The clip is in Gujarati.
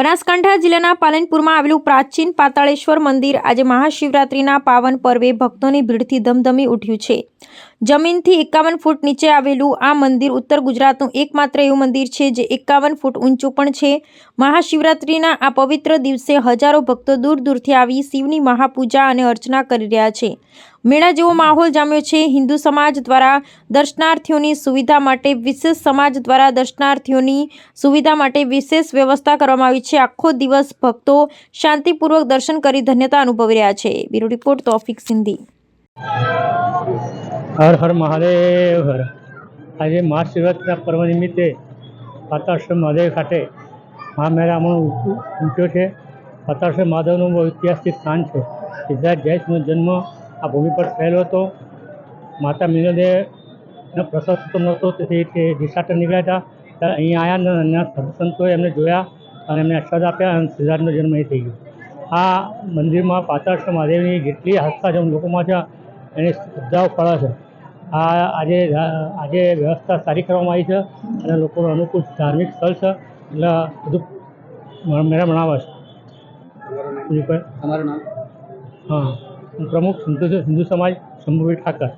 બનાસકાંઠા જિલ્લાના પાલનપુરમાં આવેલું પ્રાચીન પાતાળેશ્વર મંદિર આજે મહાશિવરાત્રિના પાવન પર્વે ભક્તોની ભીડથી ધમધમી ઉઠ્યું છે. જમીનથી એકાવન ફૂટ નીચે આવેલું આ મંદિર ઉત્તર ગુજરાતનું એકમાત્ર એવું મંદિર છે જે એકાવન ફૂટ ઊંચું પણ છે. મહાશિવરાત્રિના આ પવિત્ર દિવસે હજારો ભક્તો દૂર દૂરથી આવી શિવની મહાપૂજા અને અર્ચના કરી રહ્યા છે. મેળા જેવો માહોલ જામ્યો છે. હિન્દુ સમાજ દ્વારા દર્શનાર્થીઓની સુવિધા માટે વિશેષ સમાજ દ્વારા દર્શનાર્થીઓની સુવિધા માટે વિશેષ વ્યવસ્થા કરવામાં આવી છે. આખો દિવસ ભક્તો શાંતિપૂર્વક દર્શન કરી ધન્યતા અનુભવી રહ્યા છે. Bureau report, Taufiq Sindhi. હર હર મહાદેવ, હર આજે મહાશિવરાત્રિના પર્વ નિમિત્તે પાતાશ્રમ મહાદેવ ખાતે મહામેળામણો ઉમટ્યો છે. પાતાશ્રમ મહાદેવનું ઐતિહાસિક સ્થાન છે. સિદ્ધાર્થ જયસિંહનો જન્મ આ ભૂમિ પર થયેલો હતો. માતા પ્રસવ થતો નહોતો. તેથી તે દિશાટન નીકળ્યા હતા. ત્યારે અહીંયા આવ્યા અને અહીંયા સંતોએ એમને જોયા અને એમને આશીર્વાદ આપ્યા અને સિદ્ધાર્થનો જન્મ અહીં થઈ ગયો આ મંદિરમાં પાતાશ્રમ મહાદેવની જેટલી આસ્થા જેમ લોકોમાં છે એની શ્રદ્ધાઓ ફળે છે. આ આજે આજે વ્યવસ્થા સારી કરવામાં આવી છે અને લોકોનું અનુકૂળ ધાર્મિક સ્થળ છે. એટલે બધું મેળા મનાવે છે નામ? હું. પ્રમુખ હિન્દુ સમાજ શંભુભાઈ ઠાકર.